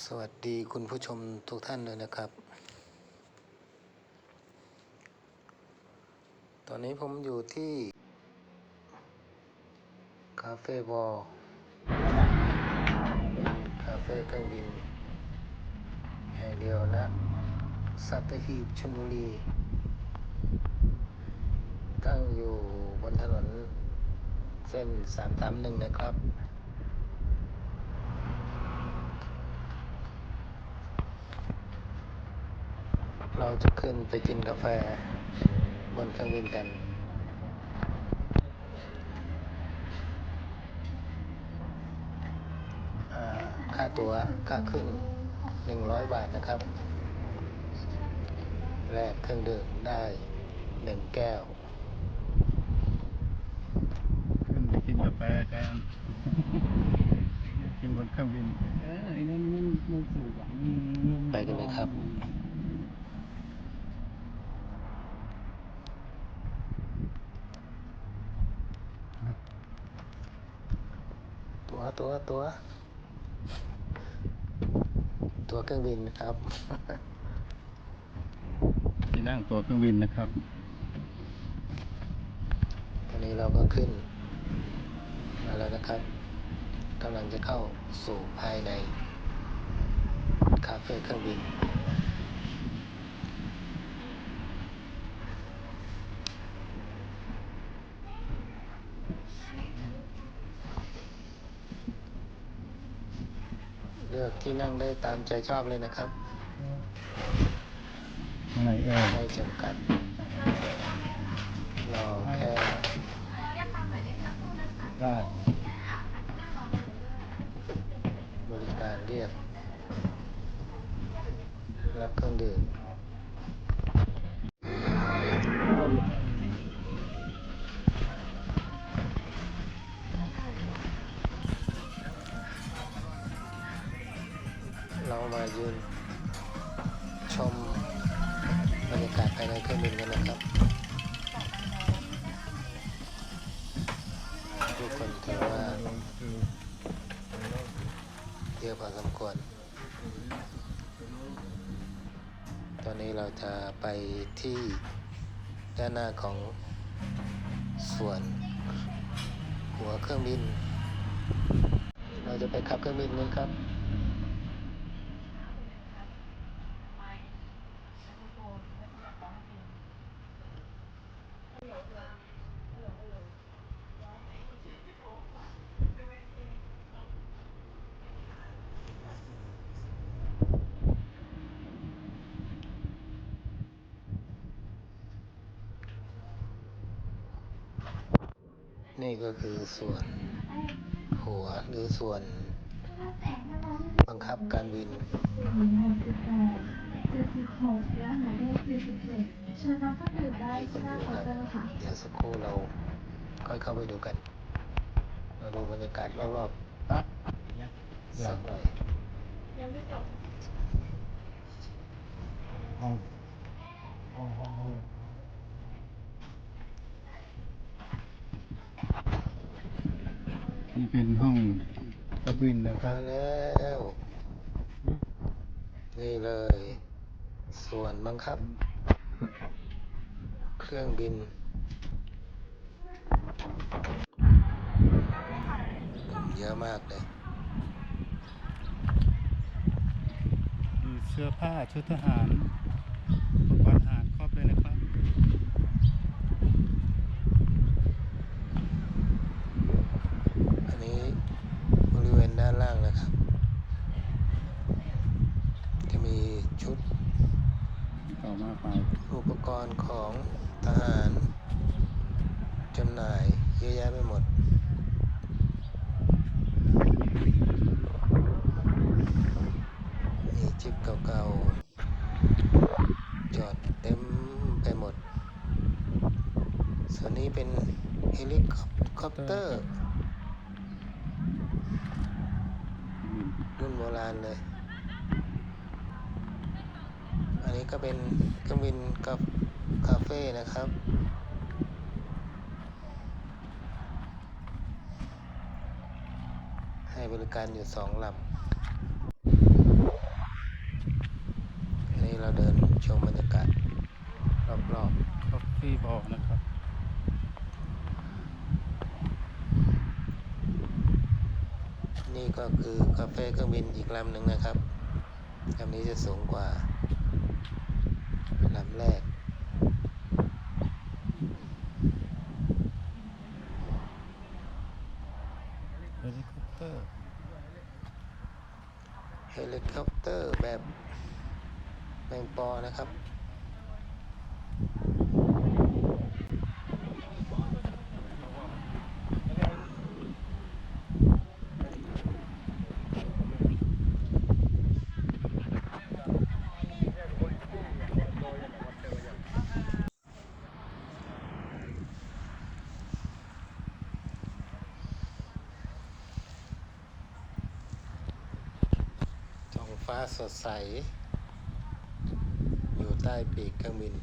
สวัสดีคุณผู้ชมทุกท่านเลยนะครับ ตอนนี้ผมอยู่ที่คาเฟ่วอลคาเฟ่เครื่องบินแห่งเดียวนะสัตหีบชลบุรี ตั้งอยู่บนถนนเส้นสามสามหนึ่งนะครับ เราจะขึ้นไปกินกาแฟ บนเครื่องบินกันอ่าค่าตั๋วค่าขึ้นหนึ่งร้อยบาทนะครับ แลกเครื่องดื่มได้หนึ่งแก้ว ขึ้นไปกินกาแฟกัน กินบนเครื่องบินเออไอ้นั่นมันมันสูงอะอืมไปกันเลยครับ ตัวตัวตัว ตัวเครื่องบินนะครับที่นั่งตัวเครื่องบินนะครับ ตอนนี้เราก็ขึ้น มาแล้วนะครับกำลังจะเข้าสู่ภายในคาเฟ่เครื่องบิน เลือกที่นั่งได้ตามใจชอบเลยนะครับ อะไรเอ่ยไม่จำกัดรอแค่ได้บริการเรียก รับเครื่องดื่ม เรามายืนชมบรรยากาศภายในเครื่องบินกันนะครับทุกคนถือว่าเยอะพอสมควร ตอนนี้เราจะไปที่ด้านหน้าของส่วนหัวเครื่องบิน เราจะไปขับเครื่องบินกันครับ นี่ก็คือส่วนหัวหรือส่วนบังคับการบินเชิญรับเครื่องดื่มได้มีคที่นหอน้ายู่เคาครับน์เตอร์ค่ะเดี๋ยวสักครู่เราค่อยเข้าไปดูกัน มาดูบรรยากาศรอบตัดๆสักหน่อยห้องห้องห้องห้อง นี่เป็นห้องเครื่องบินนะครัมาบแล้วนี่เลย ส่วนบังคับ เครื่องบิน เยอะมากเลยมีเสื้อผ้าชุดทหารอุปกรณ์ทหารครบเลยนะครับ อันนี้บริเวณด้านล่างนะครับ จะมีชุด ต่อมาไปอุปกรณ์ของทหารจำหน่ายเยอะแยะไปหมด มีจิปเก่าๆ จอดเต็มไปหมด ส่วนนี้เป็นเฮลิคอปเตอร์ รุ่นโบราณเลย อั นนี้ก็เป็นเครื่องบินกับคาเฟ่นะครับ ให้บริการอยู่สองลำเราเดินชมบรรยากาศรอบคอฟฟี่บอลนะครับๆนี่ก็คือกาแฟเครื่องบินอีกลำหนึ่งนะครับลำนี้จะสูงกว่า ลำแรก เฮลิคอปเตอร์ เฮลิคอปเตอร์แบบแมงปอนะครับ ท้อง ฟ้าสดใส อยู่ใต้ปีกเครื่องบิน